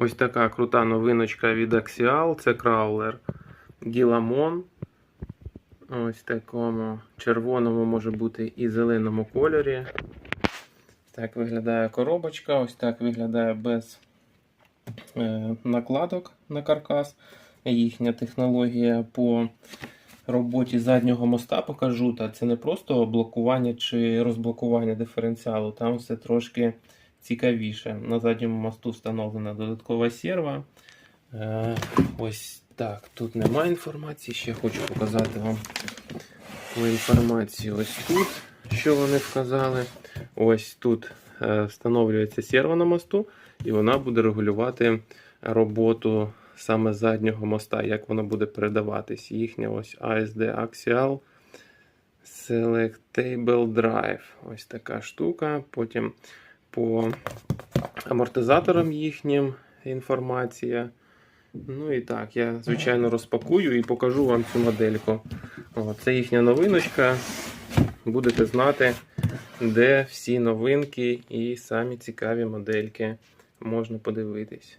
Ось така крута новиночка від Axial. Це краулер Гіламон. Ось в такому червоному може бути і зеленому кольорі. Так виглядає коробочка. Ось так виглядає без е, накладок на каркас. Їхня технологія по роботі заднього моста покажу. Та це не просто блокування чи розблокування диференціалу. Там все трошки цікавіше. На задньому мосту встановлена додаткова серва. Е, ось так. Тут немає інформації. Ще хочу показати вам інформацію. Ось тут, що вони вказали. Ось тут е, встановлюється серва на мосту, і вона буде регулювати роботу саме заднього моста, як воно буде передаватись. Їхня ось ASD Axial Selectable Drive. Ось така штука. Потім по амортизаторам їхнім інформація. Ну і так, я, звичайно, розпакую і покажу вам цю модельку. О, це їхня новиночка. Будете знати, де всі новинки і самі цікаві модельки можна подивитись.